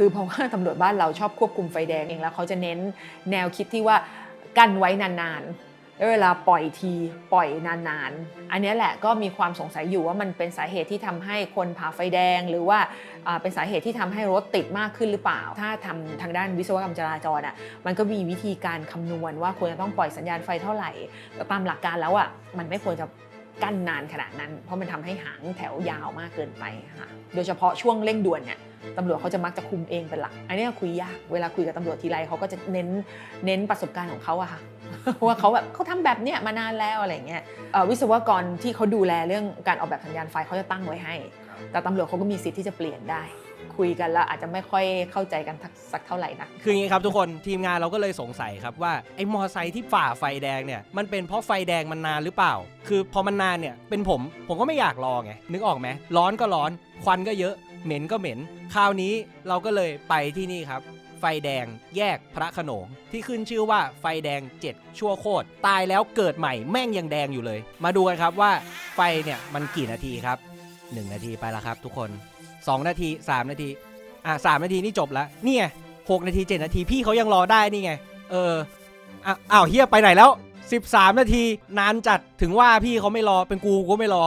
คือเพราะว่าตำรวจบ้านเราชอบควบคุมไฟแดงเองแล้วเขาจะเน้นแนวคิดที่ว่ากั้นไว้นานๆแล้วเวลาปล่อยทีปล่อยนานๆ อันนี้แหละก็มีความสงสัยอยู่ว่ามันเป็นสาเหตุที่ทำให้คนผ่าไฟแดง หรือว่าเป็นสาเหตุที่ทำให้รถติดมากขึ้นหรือเปล่า ถ้าทำทางด้านวิศวกรรมจราจรอะมันก็มีวิธีการคำนวณว่าควรจะต้องปล่อยสัญญาณไฟเท่าไหร่แต่ตามหลักการแล้วอะมันไม่ควรจะ กั้นนานขนาดนั้น เพราะมันทำให้หางแถวยาวมากเกินไปค่ะ โดยเฉพาะช่วงเร่งด่วนเนี่ยตำรวจเขาจะมักจะคุมเองเป็นหลัก อันนี้คุยยาก เวลาคุยกับตำรวจทีไรเขาก็จะเน้นเน้นประสบการณ์ของเขาอะค่ะว่าเขาแบบเขาทำแบบเนี้ยมานานแล้วอะไรเงี้ยวิศวกรที่เขาดูแลเรื่องการออกแบบสัญญาณไฟเขาจะตั้งไว้ให้ แต่ตำรวจเขาก็มีสิทธิ์ที่จะเปลี่ยนได้ คุยกันแล้วอาจจะไม่ค่อยเข้าใจกันทักสักเท่าไหร่นักคืออย่างนี้ครับทุกคนทีมงานเราก็เลยสงสัยครับว่าไอ้มอไซค์ที่ฝ่าไฟแดงเนี่ยมันเป็นเพราะไฟแดงมันนานหรือเปล่า คือพอมันนานเนี่ยเป็นผมผมก็ไม่อยากรอไงนึกออกไหมร้อนก็ร้อนควันก็เยอะเหม็นก็เหม็น คราวนี้เราก็เลยไปที่นี่ครับ ไฟแดงแยกพระโขนง ที่ขึ้นชื่อว่าไฟแดง 7 ชั่วโคตร ตายแล้วเกิดใหม่แม่งยังแดงอยู่เลย มาดูกันครับว่าไฟเนี่ยมันกี่นาทีครับ 1 นาทีไปแล้วครับ ทุกคน 2 นาที 3 นาที อะสามนาทีนี่จบแล้วนี่ไงหกนาที 7 นาทีพี่เขายังรอได้นี่ไง เอออะอ้าวเฮียไปไหนแล้ว 13 นาทีนานจัดถึงว่าพี่เขาไม่รอเป็นกูก็ไม่รอ